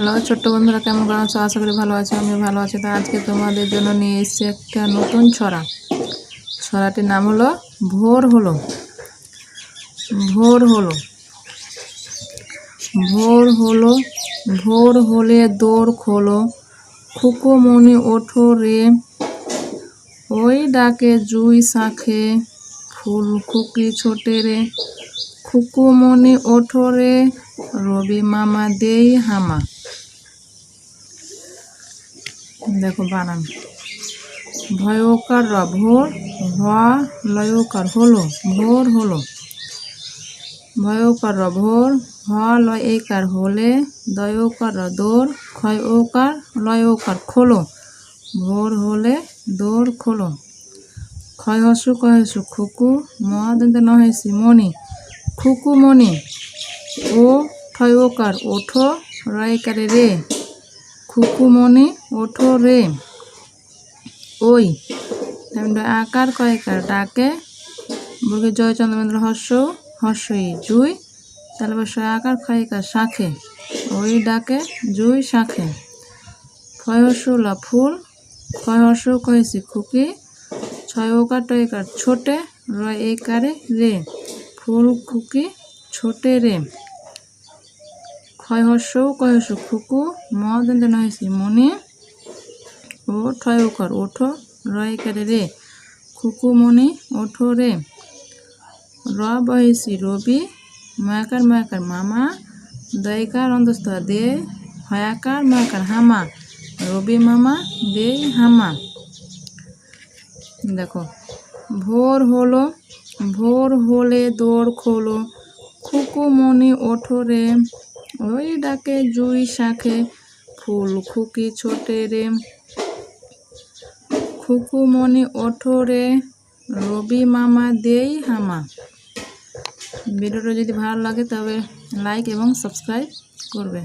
Hello, ছোট্ট বন্ধুরা, কেমন কেমন আছো? আশা করি ভালো আছো আমি ভালো আছি। তো আজকে তোমাদের জন্য নিয়ে এসেছি একটা নতুন ছড়া। ছড়াটির নাম হলো ভোর হলো। ভোর হলো। ভোর হলো, ভোর হলে দৌড় খোলো। খুকুমনি ওঠো রে। ওই ডাকে জুই শাঁখে ফুল খুকি ছোটে রে। খুকুমনি ওঠো রে রবি মামা দেই হামা। দেখো বানান। ভয়কার র, ভোর ভ লয়কার হলো, ভোর হলো। ভয়কার র, ভোর হ লয় একার হলে, দয়কার র দৌড় ক্ষয় ওকার লয়কার খোলো। ভোর হলে দৌড় খোলো। ক্ষয় হসু কয় খুকু মহাদন্ত নহেসি মণি খুকু মণি ও ঠয় ওকার ওঠো রয়কারে রে। খুকুমনি ওঠো রে। ওই আকার কয়কার ডাকে। বুকে জয় চন্দ্রমেন্দ্র হর্ষ হর্ষই জুই। বসে আকার ক্ষয়কার শাঁখে, ওই ডাকে জুই শাখে। ক্ষয়সুলা ফুল ক্ষয়স কয়েছি খুকি। ছয় ওকার টয়কার ছোটে রয় একারে রে। ফুল খুকি ছোটে রে ক্ষয় কয় কয়স খুকু ম মদন্ত নহেছি মনে ও ঠয় ওকর, ওঠো রয় কারে রে। খুকু, মনে, ওঠো রে। র বহেছি রবি, মায়াকার মায়াকার মামা, দয়কার অন্তস্থ, দে, হয়াকার, মায়াকার হামা, রবি মামা দে হামা। দেখো, ভোর হলো ভোর হলে দৌড় খোলো। খুকু মনি ওঠো রে, ওই ডাকে জুই শাখে ফুল খুকি ছোটে রে। খুকু মনি ওঠো রে, রবি মামা দেই হামা। ভিডিওটা যদি ভালো লাগে তবে লাইক এবং সাবস্ক্রাইব করবে।